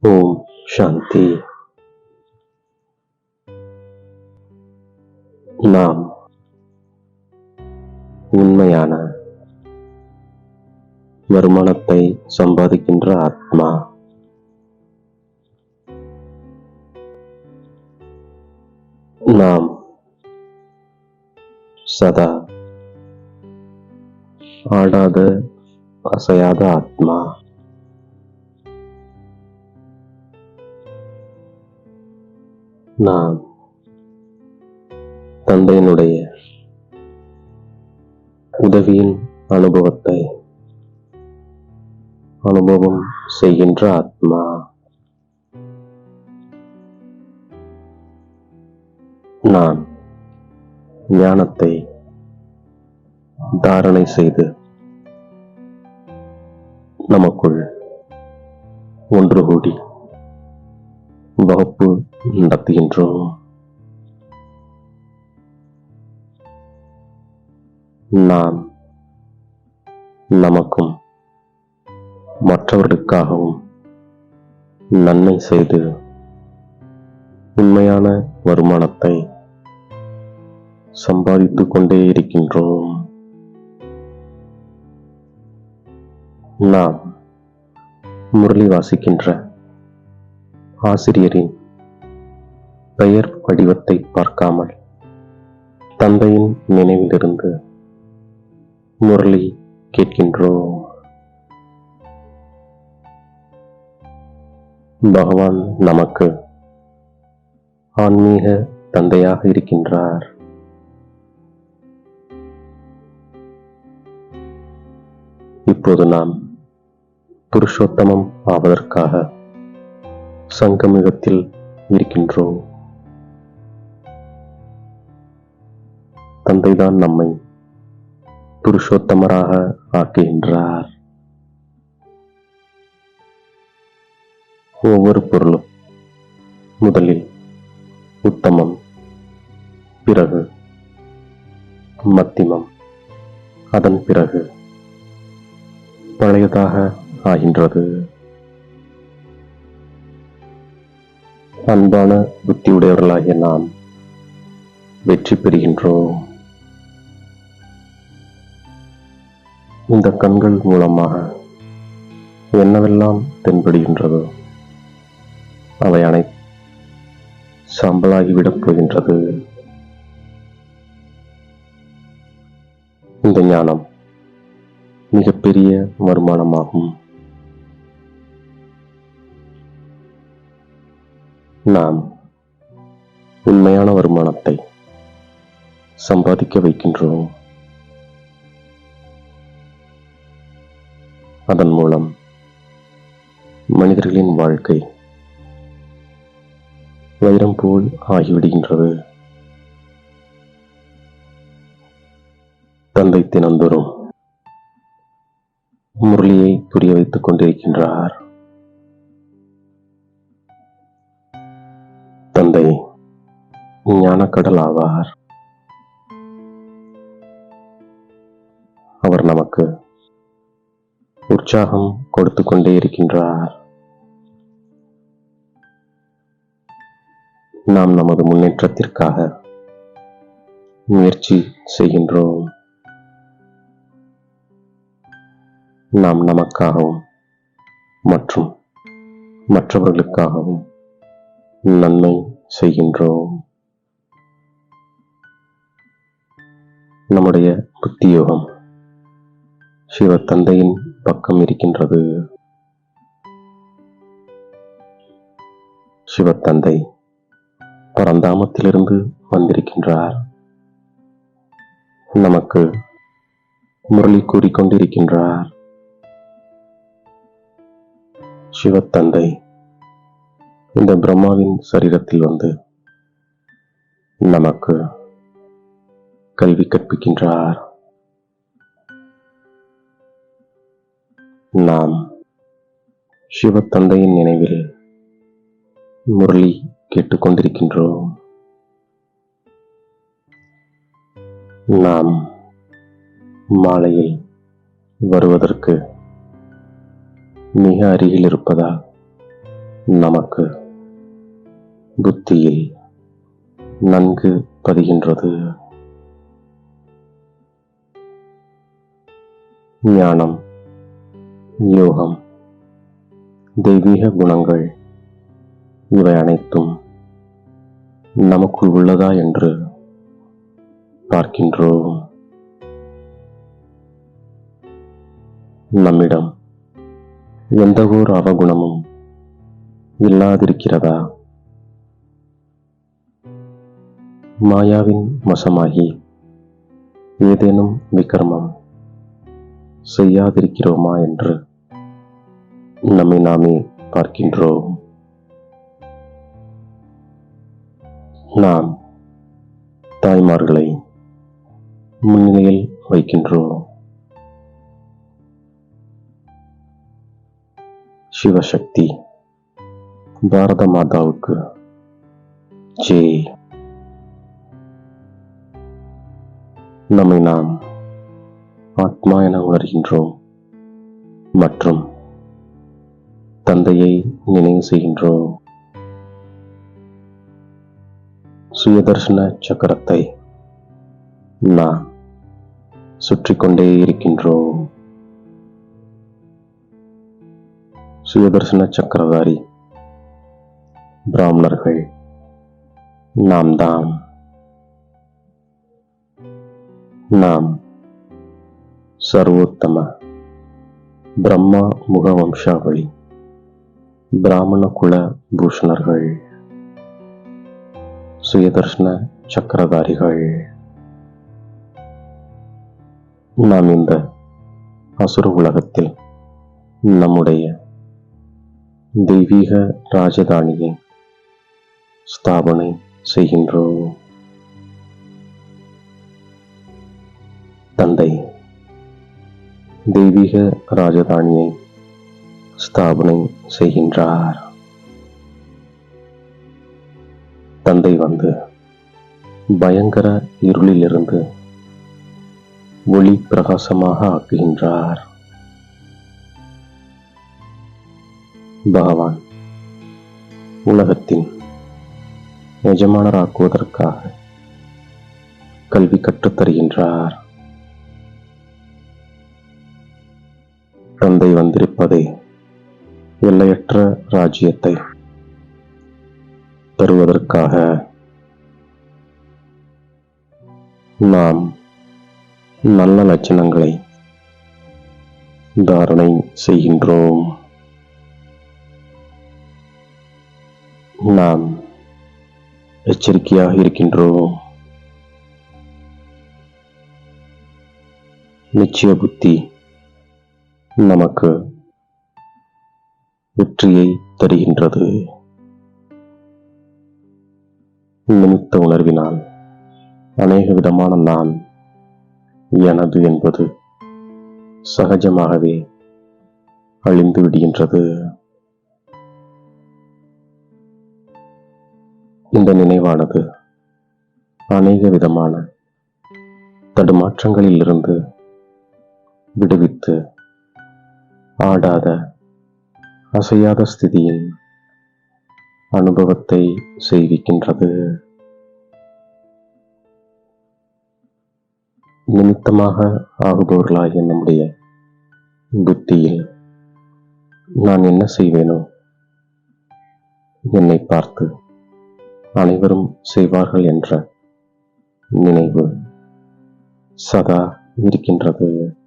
ஓம் சாந்தி. நாம் உண்மையான வருமானத்தை சம்பாதிக்கின்ற ஆத்மா. நாம் சதா ஆடாத அசையாத ஆத்மா. நான் தந்தையினுடைய உதவியின் அனுபவத்தை அனுபவம் செய்கின்ற ஆத்மா. நான் ஞானத்தை தாரணை செய்து நமக்குள் ஒன்று கூடி வகுப்பு நடத்துகின்றோம். நாம் நமக்கும் மற்றவர்களுக்காகவும் நன்மை செய்து உண்மையான வருமானத்தை சம்பாதித்து கொண்டே இருக்கின்றோம். நாம் முரளி வாசிக்கின்ற ஆசிரியரின் பெயர் வடிவத்தை பார்க்காமல் தந்தையின் நினைவிலிருந்து முரளி கேட்கின்றோம். பகவான் நமக்கு ஆன்மீக தந்தையாக இருக்கின்றார். இப்போது நாம் புருஷோத்தமம் ஆவதற்காக சங்கமிகத்தில் இருக்கின்றோம். தந்தைதான் நம்மை புருஷோத்தமராக ஆக்குகின்றார். ஒவ்வொரு பொருளும் முதலில் உத்தமம் பிறகு மத்திமம் அதன் பிறகு பழையதாக ஆகின்றது. அன்பான புத்தியுடையவர்களாகிய நாம் வெற்றி பெறுகின்றோம். இந்த கண்கள் மூலமாக என்னவெல்லாம் தென்படுகின்றதோ அவை அனை சம்பளாகிவிடப் போகின்றது. இந்த ஞானம் மிகப்பெரிய வருமானமாகும். நாம் உண்மையான வருமானத்தை சம்பாதிக்க வைக்கின்றோம். அதன் மூலம் மனிதர்களின் வாழ்க்கை வைரம் போல் ஆகிவிடுகின்றது. தந்தை தினந்தோறும் முரளியை புரிய வைத்துக் கொண்டிருக்கின்றார். தந்தை ஞானக்கடல் ஆவார் அவர் நமக்கு உற்சாகம் கொடுத்து கொண்டே இருக்கின்றார். நாம் நமது முன்னேற்றத்திற்காக முயற்சி செய்கின்றோம். நாம் நமக்காகவும் மற்றும் மற்றவர்களுக்காகவும் நன்மை செய்கின்றோம். நம்முடைய புத்தியோகம் சிவ தந்தையின் பக்கம் இருக்கின்றது. சிவத்தந்தை பரந்தாமத்திலிருந்து வந்திருக்கின்றார். நமக்கு முரளி கூறிக்கொண்டிருக்கின்றார். சிவத்தந்தை இந்த பிரம்மாவின் சரீரத்தில் வந்து நமக்கு கல்வி கற்பிக்கின்றார். நாம் சிவத்தந்தையின் நினைவில் முரளி கேட்டுக்கொண்டிருக்கின்றோம் நாம் மாலையில் வருவதற்கு மிக அருகில் இருப்பதால் நமக்கு புத்தியில் நன்கு பதிகின்றது. ஞானம் யோகம் தெய்வீக குணங்கள் இவை அனைத்தும் நமக்குள் உள்ளதா என்று பார்க்கின்றோம். நம்மிடம் எந்த ஒரு அவகுணமும் இல்லாதிருக்கிறதா? மாயாவின் வசமாகி ஏதேனும் விக்ரமம் செய்யாதிருக்கிறோமா என்று நம்மை நாமே பார்க்கின்றோம் நாம் தாய்மார்களை முன்னிலையில் வைக்கின்றோம் சிவசக்தி பாரத மாதாவுக்கு ஜெய் நம்மை நாம் ஆத்மா என உணர்கின்றோம் மற்றும் தந்தையை நினைவு செய்கின்றோம். சுயதர்சன சக்கரத்தை நாம் சுற்றி கொண்டே இருக்கின்றோம். சுயதர்சன சக்கரதாரி பிராமணர்கள் நாம் தான் நாம் சர்வோத்தம பிரம்மா முகவம்சாவளி பிராமண குல பூஷணர்கள் சுயதர்ஷன சக்கரதாரிகள். நாம் இந்த அசுர உலகத்தில் நம்முடைய தெய்வீக ராஜதானியை ஸ்தாபனை செய்கின்றோம். தந்தை தெய்வீக ராஜதானியை ஸ்தாபனை செய்கின்றார். தந்தை வந்து பயங்கர இருளிலிருந்து ஒளி பிரகாசமாக ஆக்குகின்றார். பகவான் உலகத்தின் எஜமானராக்குவதற்காக கல்வி கற்றுத் தந்தை வந்திருப்பதே எல்லையற்ற ராஜ்யத்தை தருவதற்காக நாம் நல்ல லட்சணங்களை தாரணை செய்கின்றோம். நாம் எச்சரிக்கையாக இருக்கின்றோம். நிச்சய புத்தி நமக்கு வெற்றியை தருகின்றது. நிமித்த உணர்வினால் அநேக விதமான நான் எனது என்பது சகஜமாகவே அழிந்து விடுகின்றது. இந்த நினைவானது அநேக விதமான தடுமாற்றங்களில் இருந்து விடுவித்து ஆடாத அசையாத ஸ்திதியின் அனுபவத்தை செய்விக்கின்றது. நிமித்தமாக ஆகுபவர்களாகிய நம்முடைய புத்தியில் நான் என்ன செய்வேனோ என்னை பார்த்து அனைவரும் செய்வார்கள் என்ற நினைவு சதா இருக்கின்றது.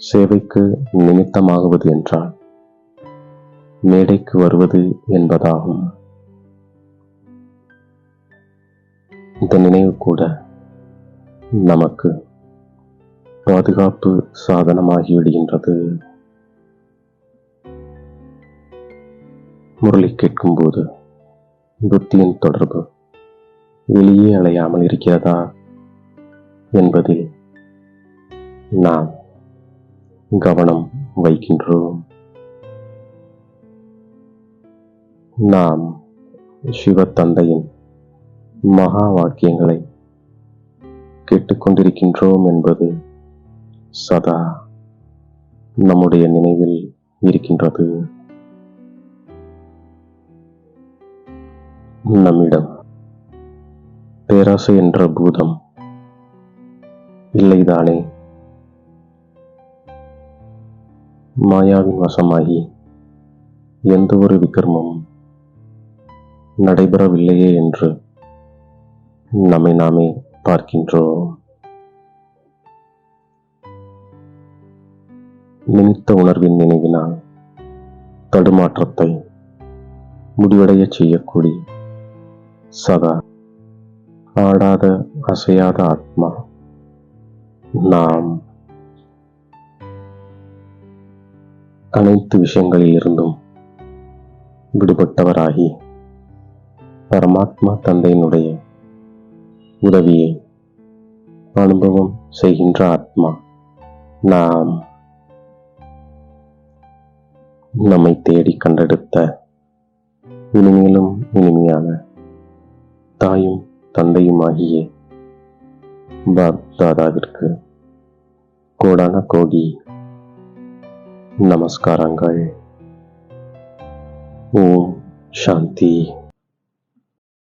சேவைக்கு நிமித்தமாகுவது என்றால் மேடைக்கு வருவது என்பதாகும். இந்த நினைவு கூட நமக்கு பாதுகாப்பு சாதனமாகி விடுகின்றது. முரளி கேட்கும்போது புத்தியின் தொடர்பு வெளியே அலையாமல் இருக்கிறதா என்பதில் நாம் கவனம் வைக்கின்றோம் நாம் சிவத்தந்தையின் மகா வாக்கியங்களை கேட்டுக்கொண்டிருக்கின்றோம் என்பது சதா நம்முடைய நினைவில் இருக்கின்றது. நம்மிடம் பேராசை என்ற பூதம் இல்லைதானே? மாயாவின் வசமாகி எந்த ஒரு விக்ரமும் நடைபெறவில்லையே என்று நம்மை நாமே பார்க்கின்றோம். நினைத்த உணர்வின் நினைவினால் தடுமாற்றத்தை முடிவடைய செய்யக்கூடிய சதா. ஆடாத அசையாத ஆத்மா நாம் அனைத்து விஷயங்களில் இருந்தும் விடுபட்டவராகி பரமாத்மா தந்தையினுடைய உதவியை அனுபவம் செய்கின்ற ஆத்மா நாம் நம்மை தேடி கண்டெடுத்த இனிமேலும் இனிமையான தாயும் தந்தையுமாகிய பாப் தாதாவிற்கு கோடான கோடி நமஸ்காரங்கள் ஓம் சாந்தி